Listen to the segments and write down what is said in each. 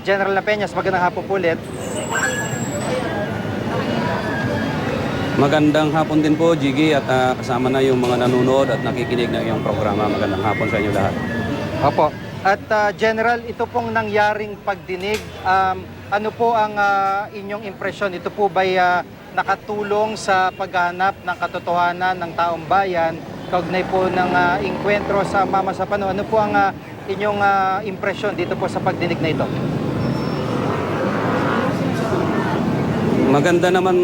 General Lapeñas, magandang hapon po ulit. Magandang hapon din po, Jiggy, at ah, kasama na yung mga nanonood at nakikinig ng iyong programa. Magandang hapon sa inyo lahat. Opo. At ah, General, ito pong nangyaring pagdinig, um, ano po ang ah, inyong impresyon? Ito po ba'y ah, nakatulong sa paghanap ng katotohanan ng taong bayan kaugnay po ng ah, inkwentro sa Mama sa Pano? Ano po ang ah, inyong ah, impresyon dito po sa pagdinig na ito? Maganda naman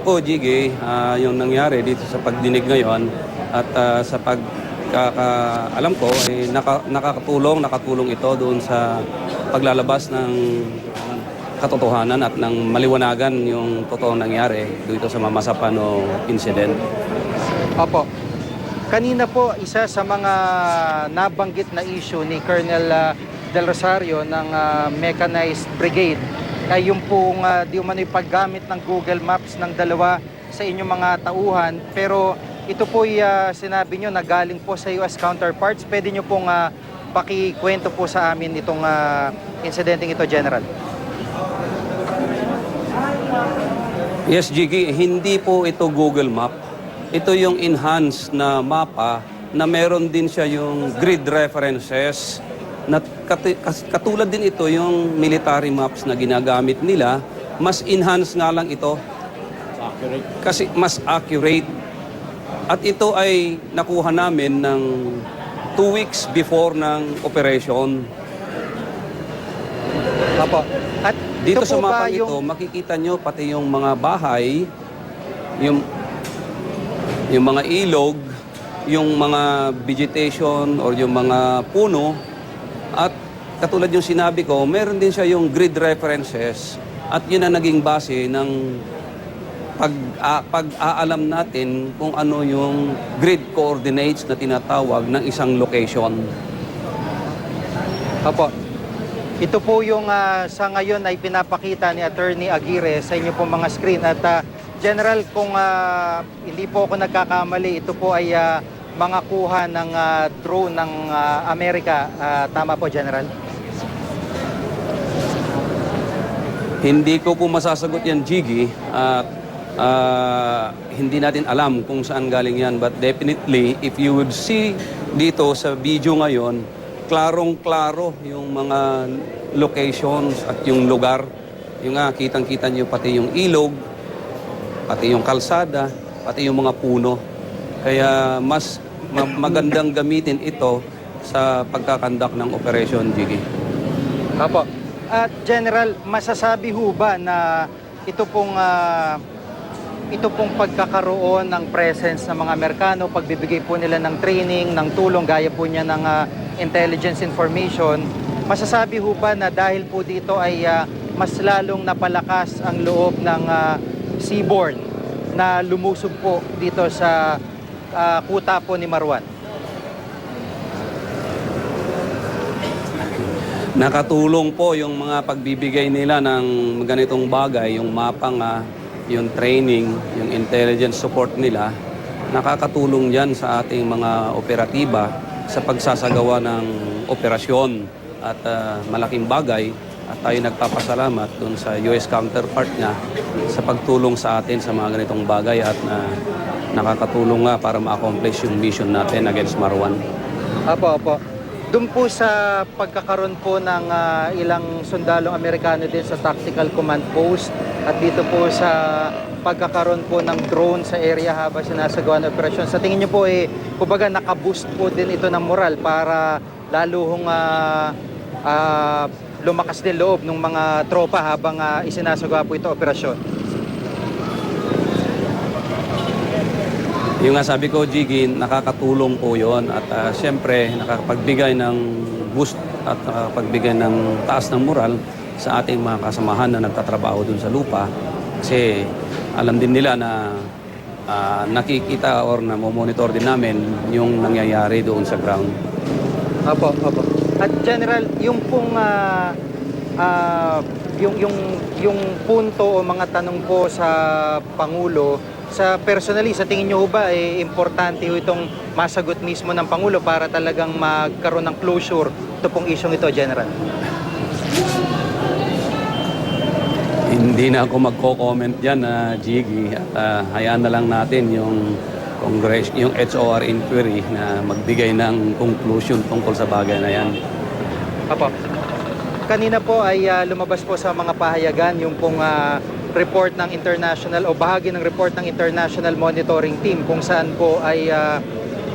po, Jiggy, ah, yung nangyari dito sa pagdinig ngayon at ah, sa pag alam ko ay naka, nakakatulong, nakatulong ito doon sa paglalabas ng katotohanan at ng maliwanagan yung totoong nangyari dito sa Mamasapano incident. Opo. Kanina po, isa sa mga nabanggit na issue ni Colonel ah, Del Rosario ng ah, Mechanized Brigade ay yung pong uh, di umano'y paggamit ng Google Maps ng dalawa sa inyong mga tauhan. Pero ito po sinabi nyo na galing po sa US counterparts. Pwede nyo pong ah, pakikwento po sa amin itong uh, incidenting ito, General. Yes, Jiggy, hindi po ito Google Map. Ito yung enhanced na mapa na meron din siya yung grid references na katulad din ito yung military maps na ginagamit nila. Mas enhanced nga lang ito. Kasi mas accurate. At ito ay nakuha namin ng two weeks before ng operation. Opo. At Dito ito sa mapa ito, makikita nyo pati yung mga bahay, yung yung mga ilog, yung mga vegetation or yung mga puno at katulad yung sinabi ko, meron din siya yung grid references at yun ang naging base ng pag a- pag-aalam natin kung ano yung grid coordinates na tinatawag ng isang location. Opo. Ito po yung ah, sa ngayon ay pinapakita ni Attorney Aguirre sa inyo pong mga screen. At ah, General, kung ah, hindi po ako nagkakamali, ito po ay ah, mga kuha ng ah, drone ng ah, Amerika. Ah, tama po, General? Hindi ko po masasagot yan, Jiggy. At ah, hindi natin alam kung saan galing yan. But definitely, if you would see dito sa video ngayon, klarong-klaro yung mga locations at yung lugar. Yung nga, kitang-kita nyo pati yung ilog, pati yung kalsada, pati yung mga puno. Kaya mas ma- magandang gamitin ito sa pagkakandak ng operation, Jiggy. Opo. At General, masasabi ho ba na ito pong ah, ito pong pagkakaroon ng presence ng mga Amerikano, pagbibigay po nila ng training, ng tulong, gaya po niya ng ah, intelligence information, masasabi ho ba na dahil po dito ay ah, mas lalong napalakas ang loob ng ah, seaborne na lumusog po dito sa ah, kuta po ni Marwan? Nakatulong po yung mga pagbibigay nila ng ganitong bagay, yung mapa nga, yung training, yung intelligence support nila. Nakakatulong yan sa ating mga operatiba sa pagsasagawa ng operasyon at ah, malaking bagay at tayo nagpapasalamat dun sa US counterpart niya sa pagtulong sa atin sa mga ganitong bagay at na nakakatulong nga para ma-accomplish yung mission natin against Marwan. Apo, apo. Doon po sa pagkakaroon po ng ah, ilang sundalong Amerikano din sa Tactical Command Post at dito po sa pagkakaroon po ng drone sa area habang sinasagawa ng operasyon. Sa tingin niyo po eh, kumbaga nakaboost po din ito ng moral para lalo hong ah, ah, lumakas din loob ng mga tropa habang ah, isinasagawa po ito operasyon. Yung nga sabi ko, Jiggy, nakakatulong po yon at ah, siyempre nakakapagbigay ng boost at nakakapagbigay ng taas ng moral sa ating mga kasamahan na nagtatrabaho dun sa lupa kasi alam din nila na ah, nakikita or na monitor din namin yung nangyayari doon sa ground. Apo, apo. At General, yung pong ah, ah, yung yung yung punto o mga tanong po sa pangulo sa personally sa tingin niyo ba eh, importante ho itong masagot mismo ng pangulo para talagang magkaroon ng closure ito pong isyong ito, General? hindi na ako magko-comment dyan na Jiggy at ah, hayaan na lang natin yung Congress, yung HOR inquiry na magbigay ng conclusion tungkol sa bagay na yan. Apo. Kanina po ay ah, lumabas po sa mga pahayagan yung pong ah, report ng international o bahagi ng report ng International Monitoring Team kung saan po ay ah,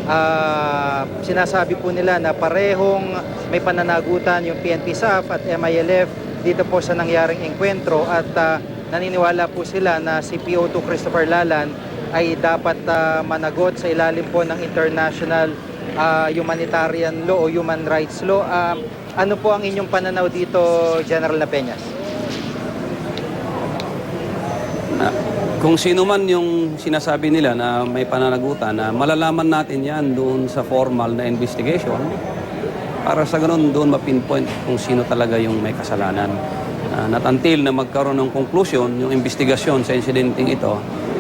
ah, sinasabi po nila na parehong may pananagutan yung PNP SAF at MILF dito po sa nangyaring engkwentro at ah, naniniwala po sila na si PO2 Christopher Lalan ay dapat ah, managot sa ilalim po ng international ah, humanitarian law o human rights law. Ah, ano po ang inyong pananaw dito, General Napeñas? Kung sino man yung sinasabi nila na may pananagutan, na malalaman natin yan doon sa formal na investigation para sa ganun doon mapinpoint kung sino talaga yung may kasalanan. Uh, not na magkaroon ng conclusion, yung investigasyon sa incidenting ito,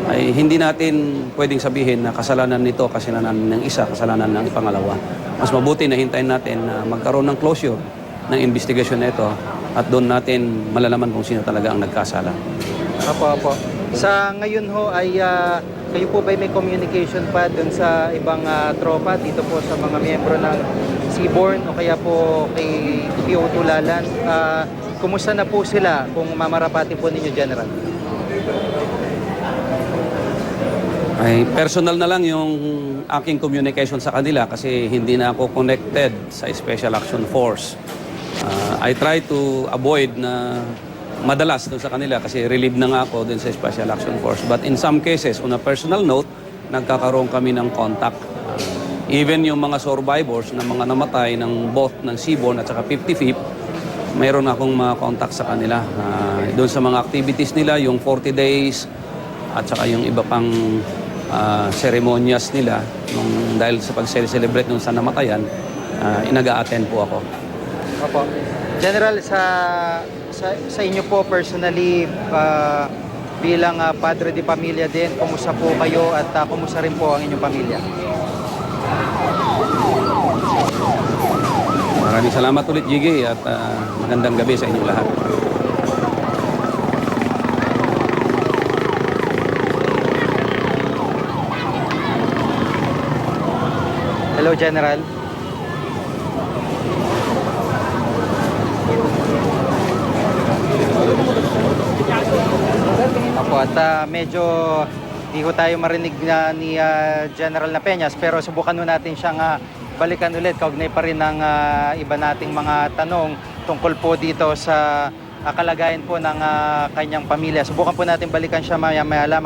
ay hindi natin pwedeng sabihin na kasalanan nito, kasalanan ng isa, kasalanan ng pangalawa. Mas mabuti na hintayin natin na magkaroon ng closure ng investigasyon na ito at doon natin malalaman kung sino talaga ang nagkasala. Apo, apo. Sa ngayon ho ay ah, kayo po ba may communication pa dun sa ibang ah, tropa dito po sa mga miyembro ng Seaborn o kaya po kay PO2 Lalan? Ah, kumusta na po sila kung mamarapati po ninyo, General? Ay personal na lang yung aking communication sa kanila kasi hindi na ako connected sa Special Action Force. Ah, I try to avoid na madalas dun sa kanila kasi relieved na nga ako dun sa Special Action Force. But in some cases, on a personal note, nagkakaroon kami ng contact. Even yung mga survivors na mga namatay ng both ng Seaborn at saka 55th, mayroon akong mga contact sa kanila. Ah, doon sa mga activities nila, yung 40 days, at saka yung iba pang ah, ceremonias nila nung dahil sa pag-celebrate nung sa namatayan, uh, inaga-attend po ako. Opo. General, sa, sa, sa inyo po personally, ah, bilang ah, padre de pamilya din, kumusta po kayo at ah, kumusta rin po ang inyong pamilya? Maraming salamat ulit, Jiggy, at ah, magandang gabi sa inyong lahat. Hello, General. Opo, at ah, medyo di ho tayo marinig na ni ah, General na Peñas pero subukan natin siyang ah, balikan ulit. Kaugnay pa rin ng ah, iba nating mga tanong tungkol po dito sa ah, kalagayan po ng ah, kanyang pamilya. Subukan po natin balikan siya maya-maya lamang.